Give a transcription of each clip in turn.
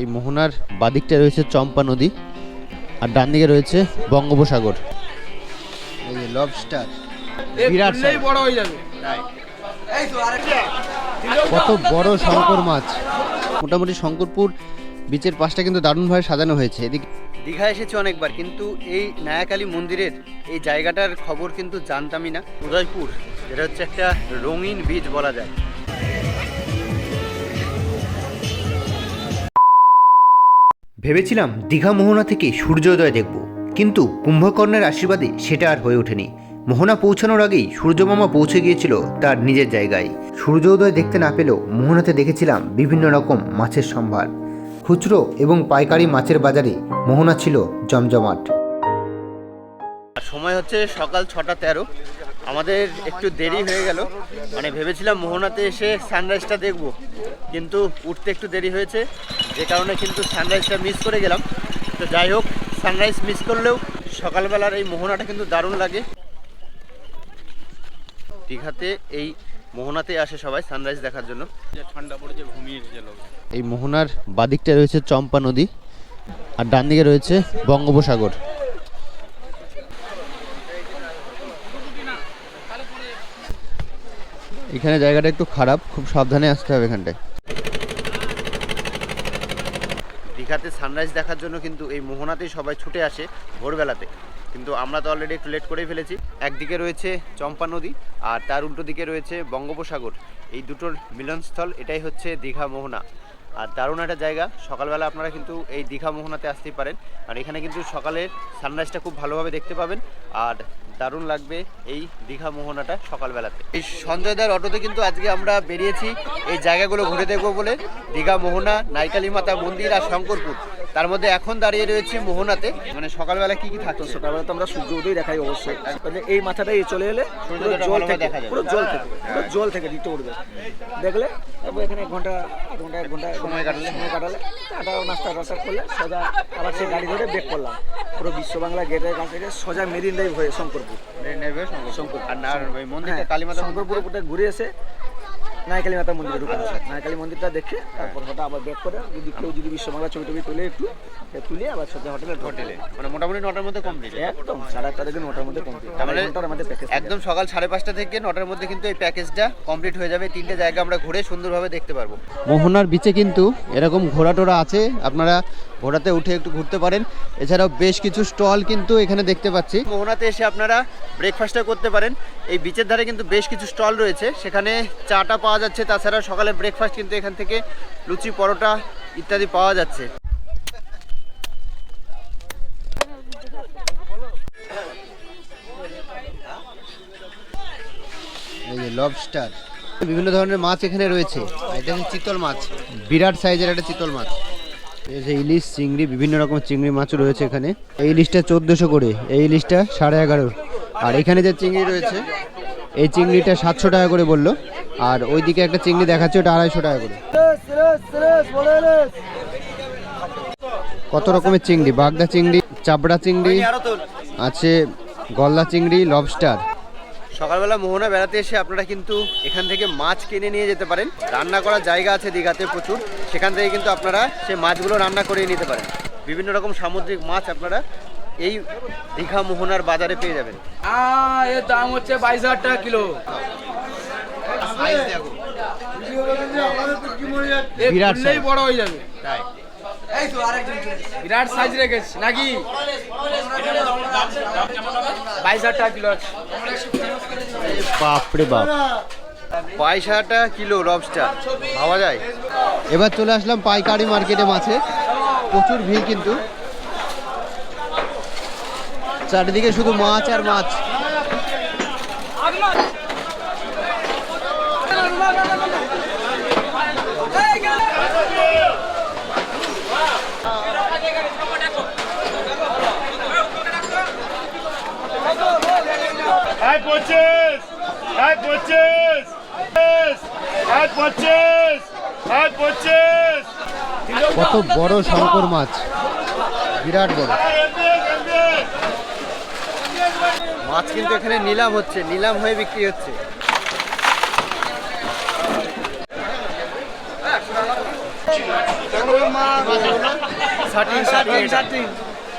এই মোহনার বাদিকটা রয়েছে চম্পা নদী আর ডান দিকে রয়েছে বঙ্গোপসাগর। এই যে লবস্টার বিরাট। বড় হয়ে যাবে। কত বড় শঙ্কর মাছ। মোটামুটি শঙ্করপুর বিচের পাশটা কিন্তু দারুণভাবে সাজানো হয়েছে। এদিকে দীঘা এসেছি অনেকবার কিন্তু এই নায়াকালী মন্দিরের এই জায়গাটার খবর কিন্তু জানতামই না। উদয়পুর যেটা হচ্ছে একটা রঙিন বীজ বলা যায়। ভেবেছিলাম দীঘা মোহনা থেকে সূর্যোদয় দেখব, কিন্তু কুম্ভকর্ণের আশীর্বাদে সেটা আর হয়ে ওঠেনি। মোহনা পৌঁছানোর আগেই সূর্যমামা পৌঁছে গিয়েছিল তার নিজের জায়গায়। সূর্যোদয় দেখতে না পেলেও মোহনাতে দেখেছিলাম বিভিন্ন রকম মাছের সম্ভার। খুচরো এবং পাইকারি মাছের বাজারে মোহনা ছিল জমজমাট। সময় হচ্ছে সকাল ছটা তেরো। আমাদের একটু দেরি হয়ে গেল। মানে ভেবেছিলাম মোহনাতে এসে সানরাইজটা দেখব কিন্তু উঠতে একটু দেরি হয়েছে। যে কারণে কিন্তু সানরাইজটা মিস করে গেলাম। তো যাই হোক সানরাইজ মিস করলেও সকালবেলার এই মোহনাটা কিন্তু দারুণ লাগে। দীঘাতে এই মোহনাতে আসে সবাই সানরাইজ দেখার জন্য। ঠান্ডা পড়েছে ঘুমিয়ে এই মোহনার বাদিকটা রয়েছে চম্পা নদী আর ডান দিকে রয়েছে বঙ্গোপসাগর। এখানে জায়গাটা একটু খারাপ, খুব সাবধানে আসতে হবে এখানটায়। দীঘাতে সানরাইজ দেখার জন্য কিন্তু এই মোহনাতেই সবাই ছুটে আসে ভোরবেলাতে। কিন্তু আমরা তো অলরেডি একটু লেট করেই ফেলেছি। একদিকে রয়েছে চম্পা নদী আর তার উল্টো দিকে রয়েছে বঙ্গোপসাগর। এই দুটোর মিলনস্থল, এটাই হচ্ছে দীঘা মোহনা। আর দারুণ একটা জায়গা, সকালবেলা আপনারা কিন্তু এই দীঘা মোহনাতে আসতেই পারেন। আর এখানে কিন্তু সকালের সানরাইজটা খুব ভালোভাবে দেখতে পাবেন। আর দারুণ লাগবে এই দীঘা মোহনাটা সকালবেলাতে। এই সঞ্জয় দার অটোতে কিন্তু আজকে আমরা বেরিয়েছি। এই জায়গাগুলো ঘুরে দেখব বলে দীঘা মোহনা, নাইকালী মাতা মন্দির আর শঙ্করপুর। তার মধ্যে এখন দাঁড়িয়ে রয়েছে মোহনাতে। মানে সকালবেলা কি কি থাকছে? সকালবেলা তো আমরা সূর্য উদয় দেখাই অবশ্যই। তাহলে এই মাথাটাই চলে এলে পুরো জল থেকে। পুরো জল থেকে পুরো জল থেকে দিতে উঠবে। দেখলে? তারপর এখানে এক ঘণ্টা আধ ঘণ্টা এক ঘণ্টা সময় কাটালে। সময় কাটালে। চাটা নাস্তা টাস্তা করলে সোজা আবার সেই গাড়ি ধরে বেক করলাম। পুরো বিশ্ব বাংলা গেটের কাছ থেকে সোজা মেরিন ড্রাইভ হয়ে শঙ্করপুর। শঙ্কর আর না ওই মন্দিরটা হ্যাঁ, কালীমাতা শঙ্করপুর উপরে ঘুরে এসে নায়কালী মাতা মন্দিরে ঢুকে আসে নায়কালী মন্দিরটা দেখে তারপর হঠাৎ আবার ব্যাক করে যদি কেউ যদি বিশ্ব বাংলা ছবি টবি তুলে একটু তুলে আবার সোজা হোটেলে হোটেলে। মানে মোটামুটি নটার মধ্যে কমপ্লিট একদম সাড়ে আটটা থেকে নটার মধ্যে কমপ্লিট মানে ঘণ্টার আমাদের প্যাকেজ একদম সকাল সাড়ে পাঁচটা থেকে নটার মধ্যে কিন্তু এই প্যাকেজটা কমপ্লিট হয়ে যাবে। তিনটে জায়গা আমরা ঘুরে সুন্দরভাবে দেখতে পারব। মোহনার বিচে কিন্তু এরকম ঘোড়া টোরা আছে। আপনারা ঘোড়াতে উঠে একটু ঘুরতে পারেন। এছাড়াও বেশ কিছু স্টল কিন্তু এখানে দেখতে পাচ্ছি। মোহনাতে এসে আপনারা ব্রেকফাস্টটা করতে পারেন। এই বিচের ধারে কিন্তু বেশ কিছু স্টল রয়েছে। সেখানে চাটা পাওয়া যাচ্ছে তাছাড়া সকালে ব্রেকফাস্ট কিন্তু এখান থেকে লুচি পরোটা ইত্যাদি পাওয়া যাচ্ছে। এই যে লবস্টার বিভিন্ন ধরনের মাছ এখানে রয়েছে। এটা চিতল মাছ। বিরাট সাইজের একটা চিতল মাছ। যে ইলিশ, চিংড়ি, বিভিন্ন রকমের চিংড়ি মাছও রয়েছে এখানে। এই ইলিশটা চোদ্দোশো করে, এই ইলিশটা সাড়ে এগারো আর এখানে যে চিংড়ি রয়েছে, এই চিংড়িটা সাতশো টাকা করে বলল। আর ওইদিকে একটা চিংড়ি দেখাচ্ছে, ওটা আড়াইশো টাকা করে। কত রকমের চিংড়ি? বাগদা চিংড়ি, চাবড়া চিংড়ি, আছে গলদা চিংড়ি লবস্টার সকালবেলা মোহনা বেড়াতে এসে আপনারা কিন্তু এখান থেকে মাছ কিনে নিয়ে যেতে পারেন। রান্না করার জায়গা আছে দীঘাতে প্রচুর। সেখান থেকে কিন্তু আপনারা সেই মাছগুলো রান্না করে নিতে পারেন। বিভিন্ন রকম সামুদ্রিক মাছ আপনারা এই দীঘা মোহনার বাজারে পেয়ে যাবেন। এর দাম হচ্ছে বাইশ হাজার টাকা কিলো। বিরাট বড় হয়ে যাবে। তাই। বিরাট সাইজ রেখেছি। নাকি বাইশ হাজার টাকা কিলো বাপরে বাপ। বাইশ হাজার টাকা কিলো লবস্টার ভাবা যায়? এবার চলে আসলাম পাইকারি মার্কেটে মাছে। প্রচুর ভিড় কিন্তু। চারিদিকে শুধু মাছ আর মাছ। At purchase! At purchase! Yes! At purchase! At কত বড় শঙ্কর মাছ বিরাট বড় মাছ কিন্তু এখানে নিলাম হচ্ছে নিলাম হয়ে বিক্রি হচ্ছে ষাটিন ষাটিন ষাটিন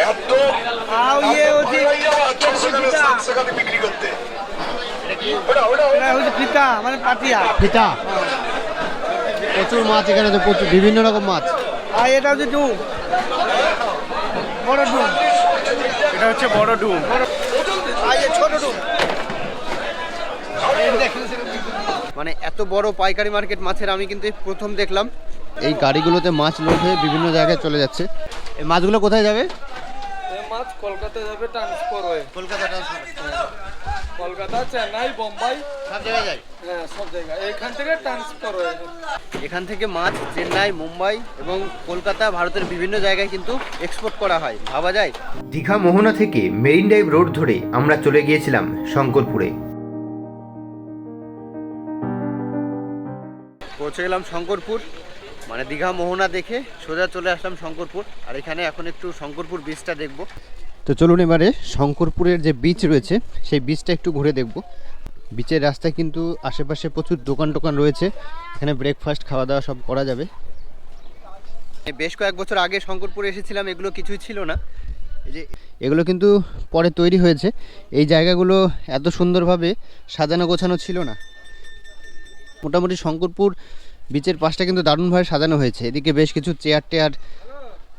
ইয়ে ফিতা মানে পাটিয়া ফিতা প্রচুর মাছ এখানে তো প্রচুর বিভিন্ন রকম মাছ। আর এটা হচ্ছে ডুম। বড় ডুম। এটা হচ্ছে বড় ডুম। আর ছোট ডুম। মানে এত বড় পাইকারি মার্কেট মাছের আমি কিন্তু প্রথম দেখলাম। এই গাড়িগুলোতে মাছ লোড হয়ে বিভিন্ন জায়গায় চলে যাচ্ছে। এই মাছগুলো কোথায় যাবে? মাছ কলকাতা যাবে ট্রান্সফার হয়ে। কলকাতা ট্রান্সফার কলকাতা চেন্নাই বোম্বাই। সব জায়গায় যায়? হ্যাঁ সব জায়গায়। এইখান থেকে ট্রান্সফার হয়ে। এখান থেকে মাছ চেন্নাই মুম্বাই এবং কলকাতা ভারতের বিভিন্ন জায়গায় কিন্তু এক্সপোর্ট করা হয়। ভাবা যায়? দীঘা মোহনা থেকে মেরিন ড্রাইভ রোড ধরে আমরা চলে গিয়েছিলাম শঙ্করপুরে। পৌঁছে গেলাম শঙ্করপুর। মানে দীঘা মোহনা দেখে সোজা চলে আসলাম শঙ্করপুর। আর এখানে এখন একটু শঙ্করপুর বীচটা দেখব। তো চলুন এবারে শঙ্করপুরের যে বিচ রয়েছে সেই বিচটা একটু ঘুরে দেখব। বিচের রাস্তায় কিন্তু আশেপাশে প্রচুর দোকান টোকান রয়েছে। এখানে ব্রেকফাস্ট খাওয়া দাওয়া সব করা যাবে। বেশ কয়েক বছর আগে শঙ্করপুরে এসেছিলাম এগুলো কিছুই ছিল না। এই যে এগুলো কিন্তু পরে তৈরি হয়েছে। এই জায়গাগুলো এত সুন্দরভাবে সাজানো গোছানো ছিল না। মোটামুটি শঙ্করপুর বিচের পাশটা কিন্তু দারুণভাবে সাজানো হয়েছে। এদিকে বেশ কিছু চেয়ার টেয়ার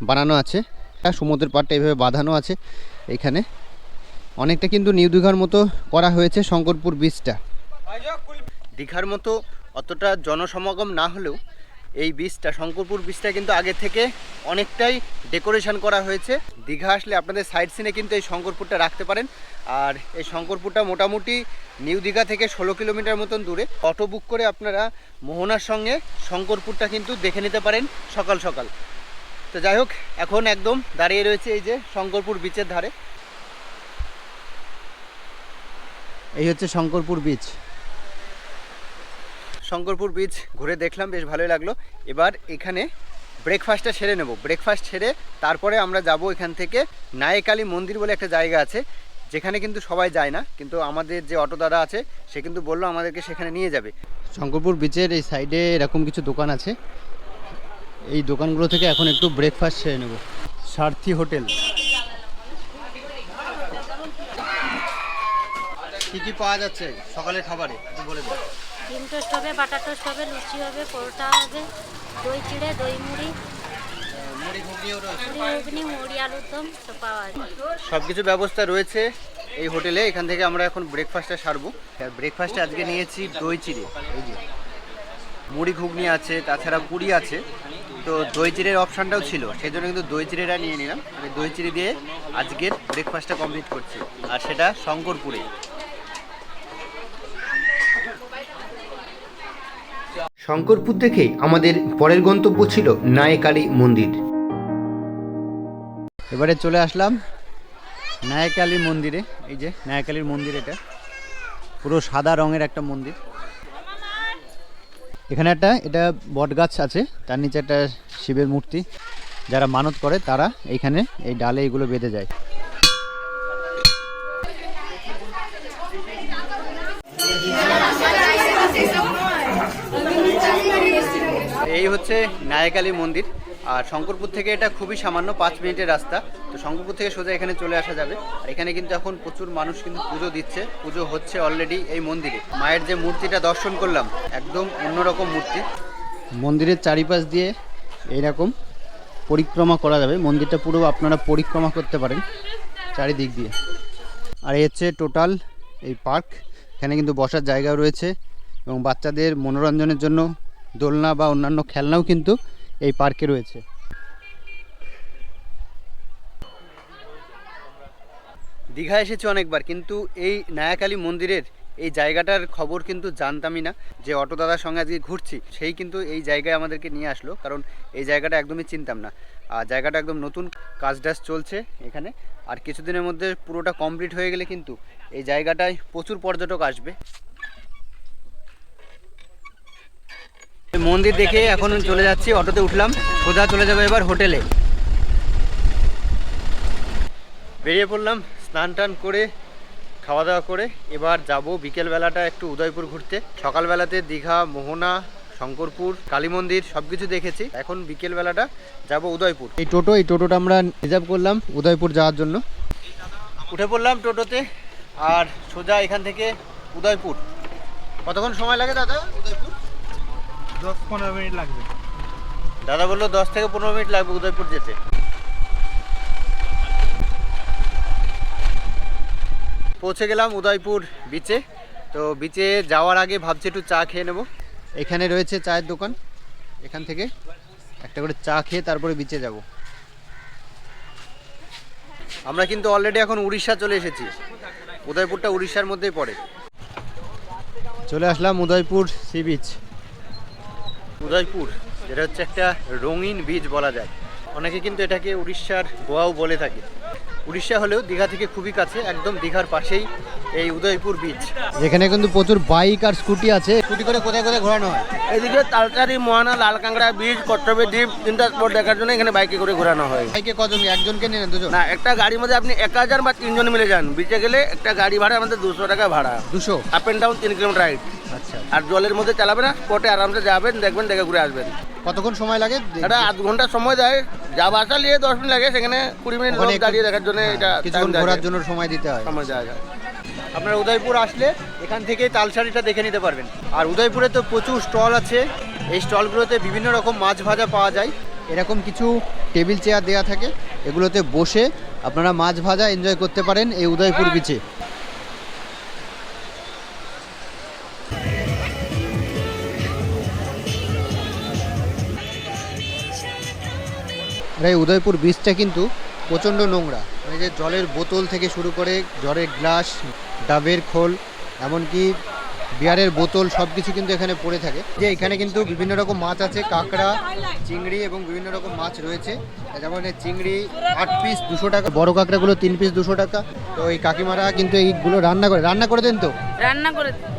বানানো আছে। হ্যাঁ সমুদ্রের পাড়টা এইভাবে বাঁধানো আছে এখানে। অনেকটা কিন্তু নিউ দীঘার মতো করা হয়েছে শঙ্করপুর বিচটা দীঘার মতো অতটা জনসমাগম না হলেও এই বীজটা, শঙ্করপুর বীজটা কিন্তু আগে থেকে অনেকটাই ডেকোরেশন করা হয়েছে। দীঘা আসলে আপনাদের সাইড সিনে কিন্তু এই শঙ্করপুরটা রাখতে পারেন। আর এই শঙ্করপুরটা মোটামুটি নিউ দীঘা থেকে ষোলো কিলোমিটার মতন দূরে। অটো বুক করে আপনারা মোহনার সঙ্গে শঙ্করপুরটা কিন্তু দেখে নিতে পারেন সকাল সকাল। তো যাই হোক, এখন একদম দাঁড়িয়ে রয়েছে এই যে শঙ্করপুর বিচের ধারে। এই হচ্ছে শঙ্করপুর বিচ। শঙ্করপুর বিচ ঘুরে দেখলাম বেশ ভালোই লাগল। এবার এখানে ব্রেকফাস্টটা সেরে নেব। ব্রেকফাস্ট সেরে তারপরে আমরা যাব এখান থেকে নায়েকালী মন্দির বলে একটা জায়গা আছে যেখানে কিন্তু সবাই যায় না কিন্তু আমাদের যে অটো দাদা আছে সে কিন্তু বলল আমাদেরকে সেখানে নিয়ে যাবে। শঙ্করপুর বিচের এই সাইডে এরকম কিছু দোকান আছে। এই দোকানগুলো থেকে এখন একটু ব্রেকফাস্ট সেরে নেব। সারথি হোটেল। কী কী পাওয়া যাচ্ছে সকালের খাবারে? বলে দিন। ডিম টোস্ট হবে, বাটার টোস্ট হবে, লুচি হবে, পরোটা হবে, দই চিড়ে, দই মুড়ি। মুড়ি ঘুগনিও রয়েছে মুড়ি ঘুগনি, মুড়ি, আলুর দম, সব পাওয়া যায়। সব কিছু ব্যবস্থা রয়েছে এই হোটেলে, এখান থেকে আমরা এখন ব্রেকফাস্টটা সারবো। আর ব্রেকফাস্টে আজকে নিয়েছি দই চিড়ে, এই যে। মুড়ি ঘুগনি আছে, তাছাড়া পুরি আছে। তো দই চিড়ের অপশানটাও ছিল সেই জন্য কিন্তু দই চিড়েটা নিয়ে নিলাম। আমি দই চিড়ে দিয়ে আজকের ব্রেকফাস্টটা কমপ্লিট করছি। আর সেটা শঙ্করপুরে। শঙ্করপুর থেকে আমাদের পরের গন্তব্য ছিল নায়কালী মন্দির। এবারে চলে আসলাম নায়কালী মন্দিরে। এই যে নায়কালীর মন্দির এটা। পুরো সাদা রঙের একটা মন্দির। এখানে একটা, এটা বটগাছ আছে, তার নিচে একটা শিবের মূর্তি। যারা মানত করে তারা এইখানে এই ডালে এগুলো বেঁধে যায়। এই হচ্ছে নায়কালী মন্দির। আর শঙ্করপুর থেকে এটা খুবই সামান্য পাঁচ মিনিটের রাস্তা। তো শঙ্করপুর থেকে সোজা এখানে চলে আসা যাবে। আর এখানে কিন্তু এখন প্রচুর মানুষ কিন্তু পুজো দিচ্ছে। পুজো হচ্ছে অলরেডি এই মন্দিরে। মায়ের যে মূর্তিটা দর্শন করলাম, একদম অন্যরকম মূর্তি। মন্দিরের চারিপাশ দিয়ে এইরকম পরিক্রমা করা যাবে। মন্দিরটা পুরো আপনারা পরিক্রমা করতে পারেন চারিদিক দিয়ে। আর এই হচ্ছে টোটাল এই পার্ক। এখানে কিন্তু বসার জায়গা রয়েছে এবং বাচ্চাদের মনোরঞ্জনের জন্য দোলনা বা অন্যান্য খেলনাও কিন্তু এই পার্কে রয়েছে। দীঘা এসেছি অনেকবার, কিন্তু এই নায়াকালী মন্দিরের এই জায়গাটার খবর কিন্তু জানতামই না যে অটো দাদার সঙ্গে আজকে ঘুরছি। সেই কিন্তু এই জায়গায় আমাদেরকে নিয়ে আসলো, কারণ এই জায়গাটা একদমই চিনতাম না। আর জায়গাটা একদম নতুন কাজ টাজ চলছে এখানে। আর কিছুদিনের মধ্যে পুরোটা কমপ্লিট হয়ে গেলে কিন্তু এই জায়গাটায় প্রচুর পর্যটক আসবে। মন্দির দেখে এখন চলে যাচ্ছি, অটোতে উঠলাম, সোজা চলে যাব এবার হোটেলে। বেরিয়ে পড়লাম, স্নান টান করে, খাওয়া দাওয়া করে, এবার যাব বিকেলবেলাটা একটু উদয়পুর ঘুরতে। সকালবেলাতে দীঘা, মোহনা, শঙ্করপুর, কালী মন্দির সব কিছু দেখেছি। এখন বিকেল বেলাটা যাব উদয়পুর। এই টোটো, এই টোটোটা আমরা রিজার্ভ করলাম উদয়পুর যাওয়ার জন্য। উঠে পড়লাম টোটোতে আর সোজা এখান থেকে উদয়পুর। কতক্ষণ সময় লাগে দাদা উদয়পুর? দশ পনেরো মিনিট লাগবে। দাদা বলল দশ থেকে পনেরো মিনিট লাগবে উদয়পুর যেতে। পৌঁছে গেলাম উদয়পুর বিচে তো বিচে যাওয়ার আগে ভাবছি একটু চা খেয়ে নেব। এখানে রয়েছে চায়ের দোকান। এখান থেকে একটা করে চা খেয়ে তারপরে বিচে যাব। আমরা কিন্তু অলরেডি এখন উড়িষ্যা চলে এসেছি। উদয়পুরটা উড়িষ্যার মধ্যেই পড়ে। চলে আসলাম উদয়পুর সি বিচ উদয়পুর যেটা হচ্ছে একটা রঙিন বীজ বলা যায়। অনেকে কিন্তু এটাকে উড়িষ্যার গোয়াও বলে থাকে। উড়িষ্যা হলেও দীঘা থেকে খুবই কাছে একদম দীঘার পাশেই এই উদয়পুর বীচ যেখানে কিন্তু প্রচুর বাইক আর স্কুটি আছে। স্কুটি করে কোথায় কোথায় ঘোরানো হয়? এদিকে তালচারি মোহানা লালকাংড়া বীজ কচ্ছপের দ্বীপ তিনটা স্পট দেখার জন্য এখানে বাইকে করে ঘোরানো হয়। বাইকে কজন একজনকে নেন দুজন? না একটা গাড়ির মধ্যে আপনি একা যান বা তিনজন মিলে যান। বিচে গেলে একটা গাড়ি ভাড়া আমাদের দুশো টাকা ভাড়া। দুশো? আপ অ্যান্ড ডাউন তিন কিলোমিটার রাইড আর জলের মধ্যে চালাবে না স্পটে আরামসে যাবেন দেখবেন দেখে ঘুরে আসবেন। কতক্ষণ সময় লাগে? এটা আধ ঘণ্টা সময় দেয়। যা বাসা নিয়ে দশ মিনিট লাগে সেখানে কুড়ি মিনিট দাঁড়িয়ে দেখার জন্য এটা কিছুক্ষণ time ঘোরার জন্য সময় দিতে হয়। সময় দেওয়া যায়। আপনারা উদয়পুর আসলে এখান থেকেই তালসারিটা দেখে নিতে পারবেন। আর উদয়পুরে তো প্রচুর স্টল আছে। এই স্টলগুলোতে বিভিন্ন রকম মাছ ভাজা পাওয়া যায়। এরকম কিছু টেবিল চেয়ার দেওয়া থাকে। এগুলোতে বসে আপনারা মাছ ভাজা এনজয় করতে পারেন এই উদয়পুর বিচে আর এই উদয়পুর বিচটা কিন্তু প্রচণ্ড নোংরা। মানে যে জলের বোতল থেকে শুরু করে জলের গ্লাস, ডাবের খোল, এমনকি বিয়ারের বোতল সব কিছু কিন্তু এখানে পড়ে থাকে। যে এখানে কিন্তু বিভিন্ন রকম মাছ আছে, কাঁকড়া, চিংড়ি এবং বিভিন্ন রকম মাছ রয়েছে। যেমন চিংড়ি আট পিস দুশো টাকা, বড় কাঁকড়াগুলো তিন পিস দুশো টাকা। তো এই কাকিমারা কিন্তু এইগুলো রান্না করে। রান্না করে দেন তো? রান্না করে এই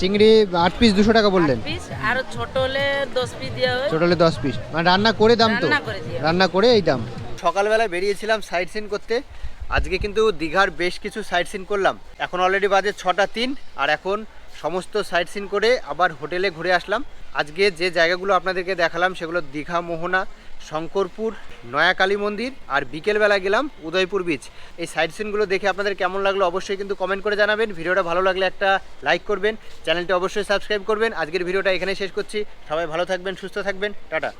চিংড়ি আট পিস দুশো টাকা বললেন। পিস আর ছোট হলে দশ পিস দেওয়া হয়। ছোট হলে দশ পিস মানে রান্না করে দাম তো। রান্না করে দিয়ে। রান্না করে এই দাম। সকালবেলা বেরিয়েছিলাম সাইট সিন করতে। আজকে কিন্তু দীঘার বেশ কিছু সাইট সিন করলাম। এখন অলরেডি বাজে ছটা তিন আর এখন সমস্ত সাইট সিন করে আবার হোটেলে ঘুরে আসলাম। আজকে যে জায়গাগুলো আপনাদেরকে দেখালাম সেগুলো দীঘা মোহনা শঙ্করপুর, নয়াকালী মন্দির আর বিকেলবেলা গেলাম উদয়পুর বিচ এই সাইড সিনগুলো দেখে আপনাদের কেমন লাগল অবশ্যই কিন্তু কমেন্ট করে জানাবেন। ভিডিওটা ভালো লাগলে একটা লাইক করবেন। চ্যানেলটি অবশ্যই সাবস্ক্রাইব করবেন। আজকের ভিডিওটা এখানে শেষ করছি। সবাই ভালো থাকবেন, সুস্থ থাকবেন। টাটা।